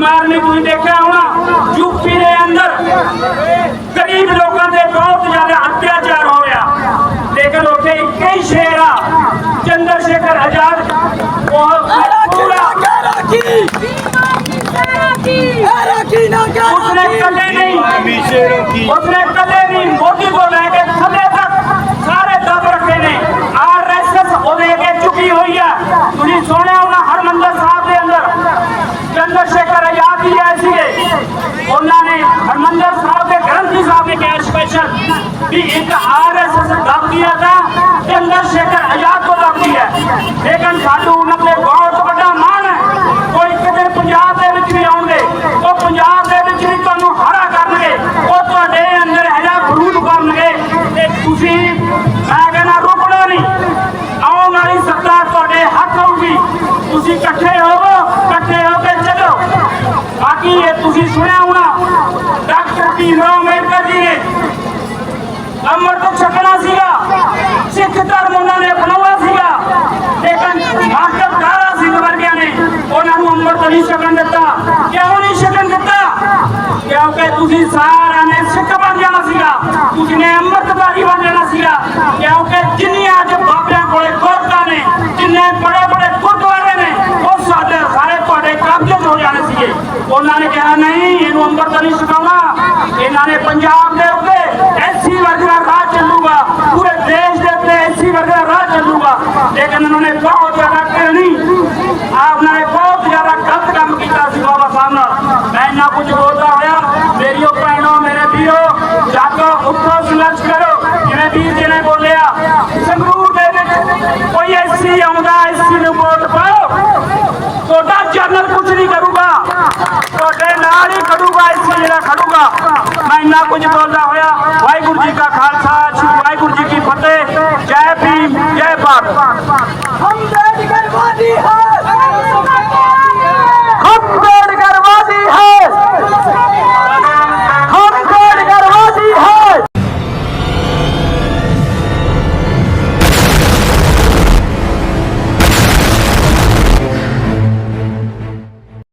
Bhim army ਤੁਸੀਂ ਦੇਖਿਆ ਹੋਣਾ। ਯੂਪੀ ਦੇ ਅੰਦਰ। ਗਰੀਬ ਲੋਕਾਂ ਦੇ ਬਹੁਤ ਜ਼ਿਆਦਾ ਅਤਿਆਚਾਰ ਹੋ ਰਿਹਾ। ਲੇਕਿਨ ਉੱਥੇ ਇੱਕ ਹੀ ਸ਼ੇਰ ਆ। ਚੰਦਰ ਸ਼ੇਖਰ ਆਜ਼ਾਦ। ਉਹ ਪੂਰਾ ਉਸਨੇ ਕੱਲੇ ਨਹੀਂ ਉਸਨੇ ਕੱਲੇ ਨਹੀਂ ਮੋਦੀ ਤੋਂ ਲੈ ਕੇ ਥੱਲੇ ਤੱਕ ਸਾਰੇ ਦਬ ਰੱਖੇ ਨੇ। ਆਰਐਸਐਸ ਉਹਦੇ ਅੱਗੇ ਝੁਕੀ ਹੋਈ ਹੈ ਤੁਸੀਂ ਸੁਣਿਆ ਹੋਣਾ ਹਰਮੰਦਰ ਸਾਹਿਬ ਦੇ ਅੰਦਰ ਚੰਦਰ ਸ਼ੇਖਰ ਆਜ਼ਾਦ ਜੀ ਆਏ ਸੀਗੇ ਉਹਨਾਂ ਨੇ ਹਰਮੰਦਰ ਸਾਹਿਬ ਦੇ ਗ੍ਰੰਥੀ ਸਾਹਿਬ ਨੇ ਕਿਹਾ ਸਪੈਸ਼ਲ ਵੀ ਇੱਕ ਆਰਐਸਐਸ ਦਬਦੀ ਹੈ ਤਾਂ ਚੰਦਰ ਸ਼ੇਖਰ ਆਜ਼ਾਦ ਤੋਂ ਦਬਦੀ ਹੈ। ਲੇਕਿਨ ਸਾਨੂੰ ਉਹਨਾਂ ਤੇ ਬਹੁਤ ਵੱਡਾ ਮਾਣ ਹੈ। ਕੋਈ ਕਿਤੇ ਪੰਜਾਬ ਦੇ ਵਿੱਚ ਵੀ ਆਉਣਗੇ, ਉਹ ਪੰਜਾਬ ਦੇ ਵਿੱਚ ਵੀ ਤੁਹਾਨੂੰ ਹਰਾ ਕਰਨਗੇ, ਉਹ ਤੁਹਾਡੇ ਅੰਦਰ ਹੈਗਾ ਬਰੂਦ ਕਰਨਗੇ ਤੇ ਤੁਸੀਂ, ਮੈਂ ਕਹਿੰਦਾ ਰੁਕਣਾ ਨਹੀਂ। ਆਉਣ ਵਾਲੀ ਸਰਕਾਰ ਤੁਹਾਡੇ ਹੱਥ ਹੋਊਗੀ ਤੁਸੀਂ ਇਕੱਠੇ ਹੋਵੋ, ਇਕੱਠੇ ਹੋ ਕੇ ਚੱਲੋ। ਬਾਕੀ ਇਹ ਤੁਸੀਂ ਸੁਣਿਆ ਹੋਣਾ, ਡਾਕਟਰ ਭੀਮਰਾਓ ਅੰਬੇਡਕਰ ਅੰਮ੍ਰਿਤ ਛਕਣਾ ਸੀਗਾ। ਸਿੱਖ ਧਰਮ ਉਹਨਾਂ ਨੇ ਅਪਣਾਉਣਾ ਸੀਗਾ। ਲੇਕਿਨ ਮਾਸਟਰ ਦਾਰਾ ਸਿੰਘ ਵਰਗਿਆਂ ਨੇ ਉਹਨਾਂ ਨੂੰ ਅੰਮ੍ਰਿਤ ਨਹੀਂ ਛਕਣ ਦਿੱਤਾ। ਕਿਉਂ ਨਹੀਂ ਛਕਣ ਦਿੱਤਾ? ਕਿਉਂਕਿ ਤੁਸੀਂ ਸਾਰਿਆਂ ਨੇ ਸਿੱਖ ਬਣ ਜਾਣਾ ਸੀਗਾ। ਤੁਸੀਂ ਨੇ ਅੰਮ੍ਰਿਤਧਾਰੀ ਬਣ ਜਾਣਾ ਸੀਗਾ। ਕਿਉਂਕਿ ਜਿੰਨੀਆਂ ਅੱਜ ਬਾਬਿਆਂ ਕੋਲੇ ਗੁਰਦਾਂ ਨੇ, ਜਿੰਨੇ ਬੜੇ ਬੜੇ ਗੁਰਦੁਆਰੇ ਨੇ, ਉਹ ਸਾਡੇ ਸਾਰੇ ਤੁਹਾਡੇ ਕਬਜ਼ੇ ਹੋ ਜਾਣੇ ਸੀਗੇ। ਉਹਨਾਂ ਨੇ ਕਿਹਾ, ਨਹੀਂ, ਇਹਨੂੰ ਅੰਮ੍ਰਿਤ ਨਹੀਂ ਛਕਾਉਣਾ। ਇਹਨਾਂ ਨੇ ਪੰਜਾਬ ਦੇ ਉੱਤੇ ਐਸੀ ਵਰਗਾ ਰਾਜ ਚੱਲੂਗਾ ਪੂਰੇ ਦੇਸ਼ ਦੇ ਉੱਤੇ ਐਸੀ ਵਰਗਾ ਰਾਜ ਚੱਲੂਗਾ ਲੇਕਿਨ ਉਹਨਾਂ ਨੇ ਬਹੁਤ ਜ਼ਿਆਦਾ ਕਹਿਣੀ ਆ ਉਹਨਾਂ ਬਹੁਤ ਜ਼ਿਆਦਾ ਗਲਤ ਕੰਮ ਕੀਤਾ ਸੀ ਬਾਬਾ ਸਾਹਿਬ ਨਾਲ। ਮੈਂ ਇੰਨਾ ਕੁਝ ਬੋਲਦਾ ਹੋਇਆ ਮੇਰੀਓ ਭੈਣੋ, ਮੇਰੇ ਵੀਰੋ, ਜਾਗੋ, ਉੱਠੋ ਸੰਘਰਸ਼ ਕਰੋ। ਜਿਵੇਂ ਵੀਰ ਜੀ ਨੇ ਬੋਲਿਆ, ਸੰਗਰੂਰ ਦੇ ਵਿੱਚ ਕੋਈ ਐਸੀ ਆਉਂਦਾ, ਐਸੀ ਨੂੰ ਵੋਟ ਪਾਓ। ਤੁਹਾਡਾ ਜਨਰਲ ਕੁਝ ਨਹੀਂ ਕਰੂਗਾ। ਤੁਹਾਡੇ ਨਾਲ ਹੀ ਖੜੂਗਾ, ਐਸੀ ਜਿਹੜਾ ਖੜੂਗਾ। ਮੈਂ ਇੰਨਾ ਕੁਝ ਬੋਲਦਾ ਹੋਇਆ, ਵਾਹਿਗੁਰੂ ਜੀ ਕਾ ਖਾਲਸਾ ਵਾਹਿਗੁਰੂ ਜੀ ਕੀ ਫਤਿਹ। ਜੈ ਭੀਮ, ਜੈ ਭਾਰਤ। हम बैठ कर वादी है